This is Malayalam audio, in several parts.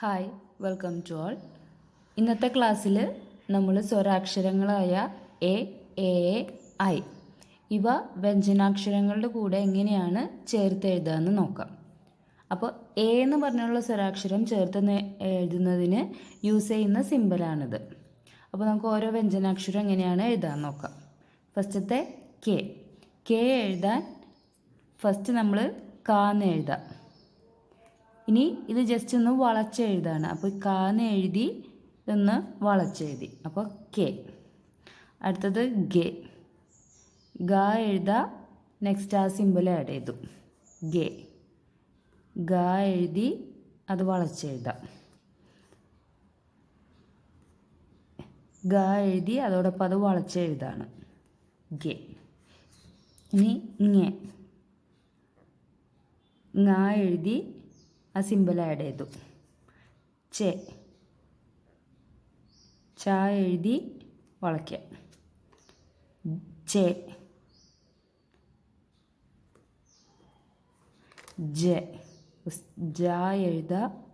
ഹായ് വെൽക്കം ടു ഓൾ ഇന്നത്തെ ക്ലാസ്സിൽ നമ്മൾ സ്വരാക്ഷരങ്ങളായ എ എ ഐ. ഇവ വ്യഞ്ജനാക്ഷരങ്ങളുടെ കൂടെ എങ്ങനെയാണ് ചേർത്ത് എഴുതുകയെന്ന് നോക്കാം. അപ്പോൾ എ എന്ന് പറഞ്ഞുള്ള സ്വരാക്ഷരം ചേർത്ത് എഴുതുന്നതിന് യൂസ് ചെയ്യുന്ന സിമ്പലാണിത് അപ്പോൾ നമുക്ക് ഓരോ വ്യഞ്ജനാക്ഷരം എങ്ങനെയാണ് എഴുതാൻ നോക്കാം. ഫസ്റ്റത്തെ കെ. കെ എഴുതാൻ ഫസ്റ്റ് നമ്മൾ കാന്ന് എഴുതാം. ഇനി ഇത് ജസ്റ്റ് ഒന്ന് വളച്ചെഴുതാണ് അപ്പോൾ കാന്ന് എഴുതി ഒന്ന് വളച്ചെഴുതി അപ്പോൾ കെ. അടുത്തത് ഗെ. ഗ എഴുതാ നെക്സ്റ്റ് ആ സിമ്പിൾ ആഡ് ചെയ്തു. ഗെ. ഗ എഴുതി അത് വളച്ചെഴുതാം ഗ എഴുതി അതോടൊപ്പം അത് വളച്ചെഴുതാണ് ഗെ. ഇനി ഞ എഴുതി ആ സിമ്പിൾ ആഡ് ചെയ്തു. ചെ. ച എഴുതി വളയ്ക്കാം ചെ ജെ. ജ എഴുതുക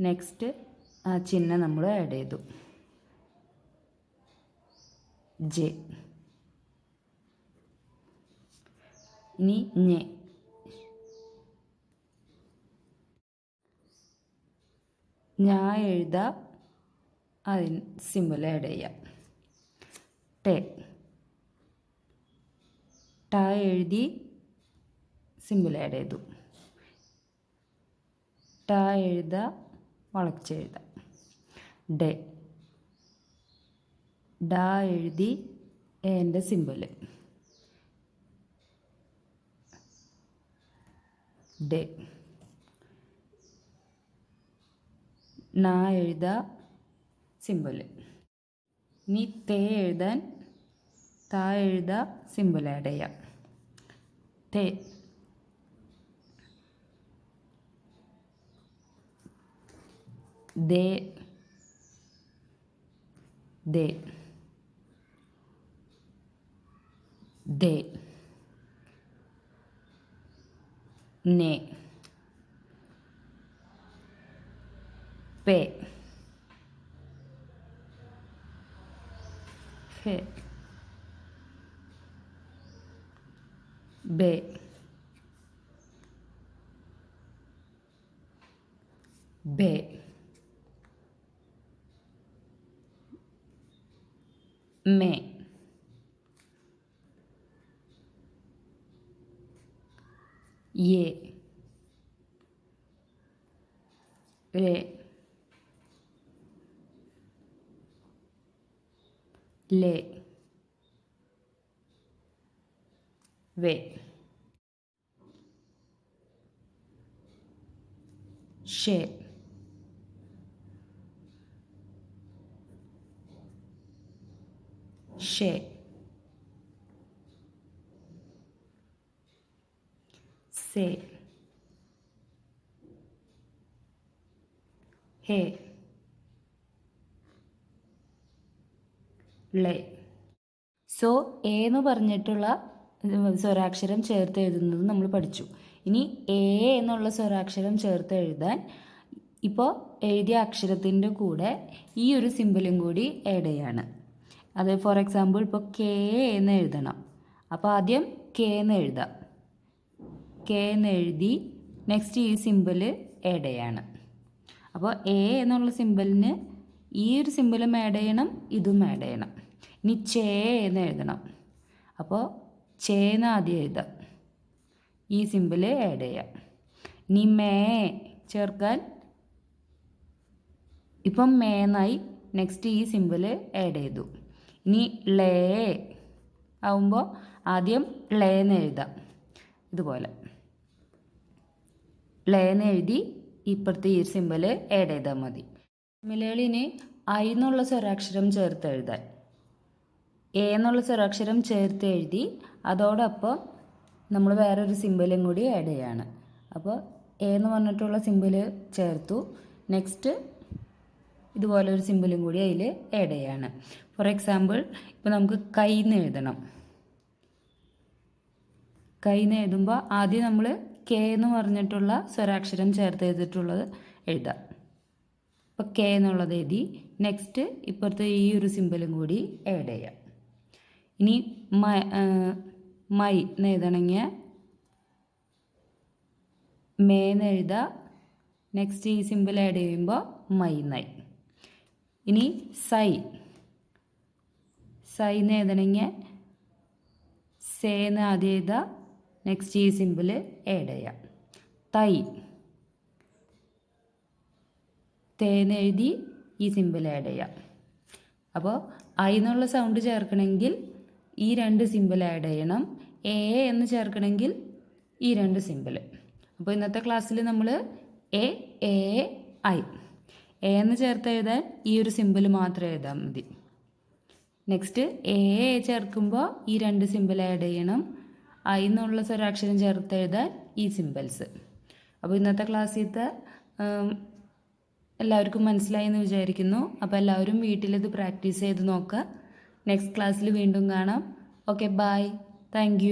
നെക്സ്റ്റ് ആ ചിഹ്നം നമ്മൾ ആഡ് ചെയ്തു. ജെ. ഇനി ഞെ. ഞാൻ എഴുതാ അതിന് സിമ്പിൾ ആഡ് ചെയ്യാം. ടെ. ട എഴുതി സിമ്പിൾ ആഡ് ചെയ്തു. ട എഴുത വളച്ചെഴുതാം ഡെ. ഡ എഴുതി എന്റെ സിമ്പിൾ ഡെ. ന എഴുതാ സിമ്പിൾ ഇനി തേ എഴുതാൻ താ എഴുതാ സിമ്പിൾ ആഡ് ചെയ്യാം. തേ. ദേ. ദേ. ദേ. നേ. പേ ഹെ ബേ ബേ മേ യേ രേ le ve. Sce sce se. He. ളെ. സോ എ എന്ന് പറഞ്ഞിട്ടുള്ള സ്വരാക്ഷരം ചേർത്ത് എഴുതുന്നത് നമ്മൾ പഠിച്ചു. ഇനി എ എന്നുള്ള സ്വരാക്ഷരം ചേർത്ത് എഴുതാൻ ഇപ്പോൾ എഴുതിയ അക്ഷരത്തിന്റെ കൂടെ ഈ ഒരു സിമ്പിളും കൂടി ആഡ് അത് ഫോർ എക്സാമ്പിൾ ഇപ്പോൾ കെ എന്ന് എഴുതണം. അപ്പോൾ ആദ്യം കെ എന്ന് എഴുതാം. കെ എന്ന് എഴുതി നെക്സ്റ്റ് ഈ സിമ്പിൾ ആഡ് അപ്പോൾ എ എന്നുള്ള സിമ്പിളിന് ഈ ഒരു സിമ്പിളും ആഡ് ചെയ്യണം ഇതും ആഡ് ചെയ്യണം. ഇനി ചേ എന്ന് എഴുതണം. അപ്പോൾ ചേ എന്ന് ആദ്യം എഴുതാം? ഈ സിമ്പിൾ ആഡ് ചെയ്യാം. ഇനി മേ ചേർക്കാൻ ഇപ്പം മേന്നായി നെക്സ്റ്റ് ഈ സിമ്പിൾ ആഡ് ചെയ്തു. ഇനി ലേ ആവുമ്പോൾ ആദ്യം ലേന്ന് എഴുതാം. ഇതുപോലെ. ലേന്ന് എഴുതി ഇപ്പുറത്തെ ഈ സിമ്പിൾ ആഡ് ചെയ്താൽ മതി. മിലേളിന് ഐ എന്നുള്ള സ്വരാക്ഷരം ചേർത്ത് എഴുതാൻ. എ എന്നുള്ള സ്വരാക്ഷരം ചേർത്ത് എഴുതി അതോടൊപ്പം നമ്മൾ വേറൊരു സിമ്പിളും കൂടി ആഡ് ചെയ്യാണ്. അപ്പോൾ എ എന്ന് പറഞ്ഞിട്ടുള്ള സിമ്പിൾ ചേർത്തു. നെക്സ്റ്റ് ഇതുപോലെ ഒരു സിമ്പിളും കൂടി അതിൽ ആഡ് ചെയ്യാണ്. ഫോർ എക്സാമ്പിൾ ഇപ്പോൾ നമുക്ക് കൈ എന്ന് എഴുതണം. കൈന്ന് എഴുതുമ്പോൾ ആദ്യം നമ്മൾ കെ എന്ന് പറഞ്ഞിട്ടുള്ള സ്വരാക്ഷരം ചേർത്ത് എഴുതിയിട്ടുള്ളത് എഴുതാം. അപ്പോൾ കെ എന്നുള്ളത് എഴുതി. നെക്സ്റ്റ് ഇപ്പുറത്തെ ഈ ഒരു സിമ്പലും കൂടി ആഡ് ചെയ്യാം. ഇനി മൈ മൈ എന്ന് എഴുതണമെങ്കിൽ മേന്ന് എഴുതുക നെക്സ്റ്റ് ഈ സിമ്പിൾ ആഡ് ചെയ്യുമ്പോൾ മൈ നൈ ഇനി സൈ. സൈ എന്ന് എഴുതണമെങ്കിൽ സേ എന്ന് ആദ്യം എഴുതുക നെക്സ്റ്റ് ഈ സിമ്പിൾ ആഡ് ചെയ്യാം. തൈ. തേന്ന് എഴുതി ഈ സിമ്പിൾ ആഡ് ചെയ്യാം. അപ്പോൾ ഐ എന്നുള്ള സൗണ്ട് ചേർക്കണമെങ്കിൽ ഈ രണ്ട് സിമ്പിൾ ആഡ് ചെയ്യണം. എ എന്ന് ചേർക്കണമെങ്കിൽ ഈ രണ്ട് സിമ്പിൾ അപ്പോൾ ഇന്നത്തെ ക്ലാസ്സിൽ നമ്മൾ എ എ ഐ എ എന്ന് ചേർത്ത് എഴുതാൻ ഈ ഒരു സിമ്പിൾ മാത്രം എഴുതാൽ മതി. നെക്സ്റ്റ് എ എ ചേർക്കുമ്പോൾ ഈ രണ്ട് സിമ്പിൾ ആഡ് ചെയ്യണം. ഐ എന്നുള്ള സ്വരാക്ഷരം ചേർത്ത് എഴുതാൻ ഈ സിമ്പിൾസ് അപ്പോൾ ഇന്നത്തെ ക്ലാസ്സിലത്തെ എല്ലാവർക്കും മനസ്സിലായി എന്ന് വിചാരിക്കുന്നു. അപ്പോൾ എല്ലാവരും വീട്ടിലിത് പ്രാക്ടീസ് ചെയ്ത് നോക്കുക നെക്സ്റ്റ് ക്ലാസ്സിൽ വീണ്ടും കാണാം. Okay bye thank